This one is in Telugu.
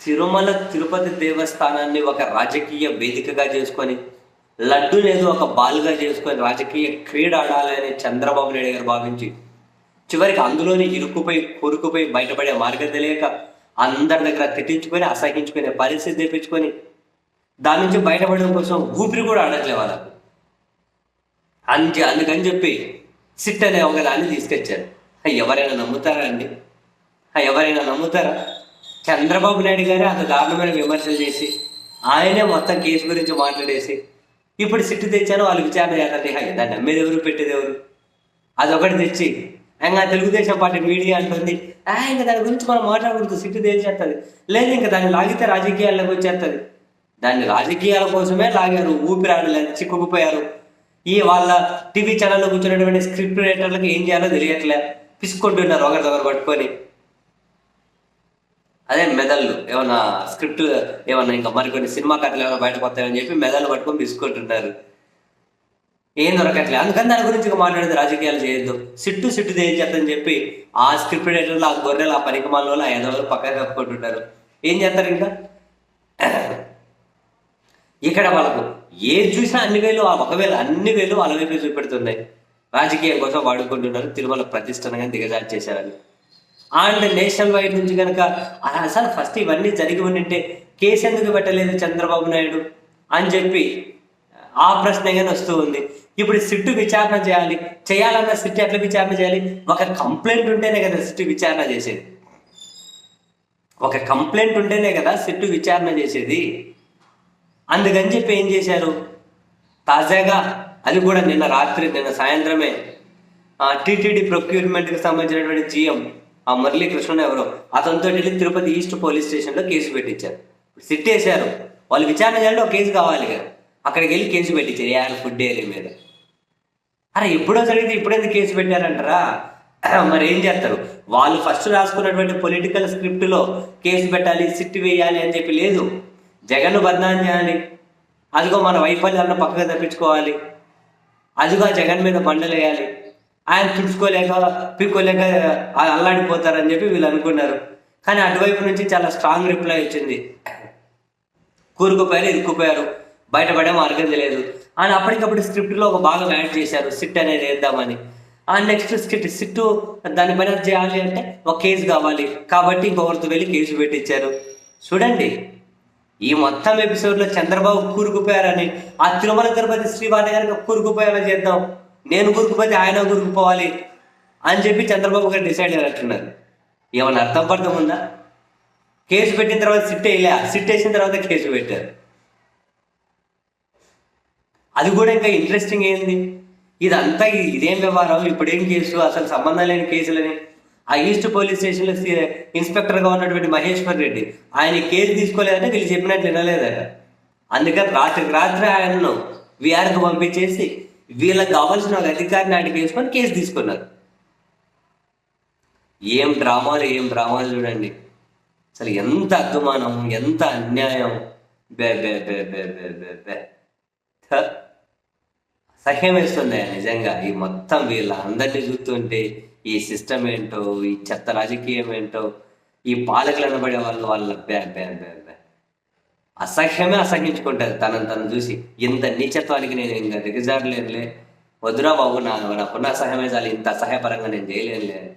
తిరుమల తిరుపతి దేవస్థానాన్ని ఒక రాజకీయ వేదికగా చేసుకొని లడ్డునేదో ఒక బాలుగా చేసుకొని రాజకీయ క్రీడ ఆడాలని చంద్రబాబు నాయుడు గారు భావించి చివరికి అందులోని ఇరుక్కుపోయి కూరుకుపోయి బయటపడే మార్గం తెలియక అందరి దగ్గర తిట్టించుకొని అసహించుకునే పరిస్థితి తెప్పించుకొని దాని నుంచి బయటపడడం కోసం ఊపిరి కూడా ఆడట్లే వాళ్ళకు. అంతే అందుకని చెప్పి సిట్ అనే ఒక దాన్ని తీసుకొచ్చారు. ఎవరైనా నమ్ముతారా అండి? ఎవరైనా నమ్ముతారా? చంద్రబాబు నాయుడు గారే అంత దారుణమైన విమర్శలు చేసి ఆయనే మొత్తం కేసు గురించి మాట్లాడేసి ఇప్పుడు సిట్టు తెచ్చాను వాళ్ళు విచారణ చేయాలంటే హ, దాన్ని నమ్మేది ఎవరు పెట్టేది ఎవరు? అదొకటి తెచ్చి ఇంకా తెలుగుదేశం పార్టీ మీడియా అంటుంది "ఆ, ఇంకా దాని గురించి మనం మాట్లాడకూడదు సిట్టు తేల్చేస్తుంది. లేదు ఇంకా దాన్ని లాగితే రాజకీయాల్లోకి వచ్చేస్తుంది. దాన్ని రాజకీయాల కోసమే లాగారు ఊపిరాడలేదు చిక్కుకుపోయారు ఈ వాళ్ళ టీవీ ఛానల్లో కూర్చున్నటువంటి స్క్రిప్ట్ రైటర్లకు ఏం చేయాలో తెలియట్లే. పిసుకుంటున్నారు ఒకరిదొకరు పట్టుకొని. అదే మెదళ్ళు. ఏమన్నా స్క్రిప్ట్ ఏమన్నా ఇంకా మరికొన్ని సినిమా కథలు ఏమైనా బయటకు వస్తాయని చెప్పి మెదళ్ళు పట్టుకొని తీసుకుంటుంటారు. ఏం దొరకట్లేదు అందుకని దాని గురించి ఇంకా మాట్లాడేది రాజకీయాలు చేయొద్దు. సిట్టు సిట్టు చేయించేద్దని చెప్పి ఆ స్క్రిప్ట్ రైటర్లు ఆ గొర్రెలు ఆ పనికిమాలలో ఆ ఎదవలు పక్కన కప్పుకుంటుంటారు. ఏం చేస్తారు ఇంకా? ఇక్కడ వాళ్ళకు ఏది చూసినా అన్ని వేలు ఆ ఒకవేళ అన్ని వేలు వాళ్ళ వైపు చూపెడుతున్నాయి. రాజకీయం కోసం వాడుకుంటున్నారు. తిరుమల ప్రతిష్టనగా దిగజార్చేశారని. అండ్ నేషనల్ వైడ్ నుంచి కనుక అసలు ఫస్ట్ ఇవన్నీ జరిగి ఉండింటే కేసు ఎందుకు పెట్టలేదు చంద్రబాబు నాయుడు? అని చెప్పి ఆ ప్రశ్న కానీ వస్తూ ఉంది. ఇప్పుడు సిట్టు విచారణ చేయాలి చేయాలన్న సిట్టు ఎట్లా విచారణ చేయాలి? ఒక కంప్లైంట్ ఉంటేనే కదా సిట్టు విచారణ చేసేది. ఒక కంప్లైంట్ ఉంటేనే కదా సిట్టు విచారణ చేసేది. అందుకని చెప్పి ఏం చేశారు? తాజాగా అది కూడా నిన్న రాత్రి నిన్న సాయంత్రమే టీటీడీ ప్రొక్యూర్మెంట్కి సంబంధించినటువంటి జీఎం ఆ మురళీకృష్ణ ఎవరో. అతనితో వెళ్ళి తిరుపతి ఈస్ట్ పోలీస్ స్టేషన్లో కేసు పెట్టించారు. సిట్టేశారు వాళ్ళు విచారణ చేయాలంటే ఒక కేసు కావాలి కదా. అక్కడికి వెళ్ళి కేసు పెట్టించారు. ఏఆర్ ఫుడ్ ఏరియా మీద. అరే ఎప్పుడో జరిగితే ఇప్పుడేది కేసు పెట్టారంటారా? మరి ఏం చేస్తారు? వాళ్ళు ఫస్ట్ రాసుకున్నటువంటి పొలిటికల్ స్క్రిప్ట్లో కేసు పెట్టాలి సిట్ వేయాలి అని చెప్పి లేదు. జగన్ బదనాం చేయాలి. అదిగో మన వైఫల్యాలను పక్కగా తప్పించుకోవాలి. అదిగో జగన్ మీద బండలు వేయాలి ఆయన తుడుచుకోలేక పీక్కోలేక అల్లాడిపోతారని చెప్పి వీళ్ళు అనుకున్నారు. కానీ అటువైపు నుంచి చాలా స్ట్రాంగ్ రిప్లై వచ్చింది. కూరుకుపోయారు ఇరుక్కుపోయారు. బయటపడే మార్గం తెలియదు. అండ్ అప్పటికప్పుడు స్క్రిప్ట్లో ఒక భాగం యాడ్ చేశారు సిట్ అనేది వేద్దామని. ఆ నెక్స్ట్ స్క్రిప్ట్ సిట్టు దానిపైన చేయాలి అంటే ఒక కేసు కావాలి. కాబట్టి ఇంకొకరితో వెళ్ళి కేసు పెట్టించారు. చూడండి ఈ మొత్తం ఎపిసోడ్లో చంద్రబాబు కూరుకుపోయారని ఆ తిరుమల తిరుపతి శ్రీవారి గారికి కూరుకుపోయేలా చేద్దాం. నేను గురుకుపోతే ఆయన గురుకుపోవాలి అని చెప్పి చంద్రబాబు గారు డిసైడ్ అయినట్టున్నారు ఏమన్నా అర్థం పర్థం ఉందా? కేసు పెట్టిన తర్వాత సిట్ వేయలే. సిట్ వేసిన తర్వాత కేసు పెట్టారు. అది కూడా ఇంకా ఇంట్రెస్టింగ్ ఏంది? ఇదంతా ఇదేం వ్యవహారం? ఇప్పుడేం కేసు? అసలు సంబంధం లేని కేసులని. ఆ ఈస్ట్ పోలీస్ స్టేషన్లో ఇన్స్పెక్టర్గా ఉన్నటువంటి మహేశ్వర్ రెడ్డి ఆయన కేసు తీసుకోలేదంటే వీళ్ళు చెప్పినట్లు వినలేదట. అందుకని రాత్రికి రాత్రి ఆయనను విఆర్కి పంపించేసి వీళ్ళకి కావాల్సిన ఒక అధికారిని అడిగి వేసుకొని కేసు తీసుకున్నారు. ఏం డ్రామాలు ఏం డ్రామాలు చూడండి. అసలు ఎంత అద్దుమానం ఎంత అన్యాయం. బే బే బే బే బే బే బే. సహ్యం వేస్తుంది నిజంగా. ఈ మొత్తం వీళ్ళ అందరినీ చూస్తుంటే ఈ సిస్టమ్ ఏంటో ఈ చెత్త రాజకీయం ఏంటో ఈ పాలకులు అనబడే వాళ్ళు వాళ్ళ బే బే బే బే. అసహ్యమే అసహించుకుంటుంది తనను తను చూసి. ఇంత నీచత్వానికి నేను ఇంకా దిగజారలేనులే. వదురా బాబు నా నాకున్న అసహ్యమే చాలు ఇంత అసహ్యపరంగా నేను చేయలేనులే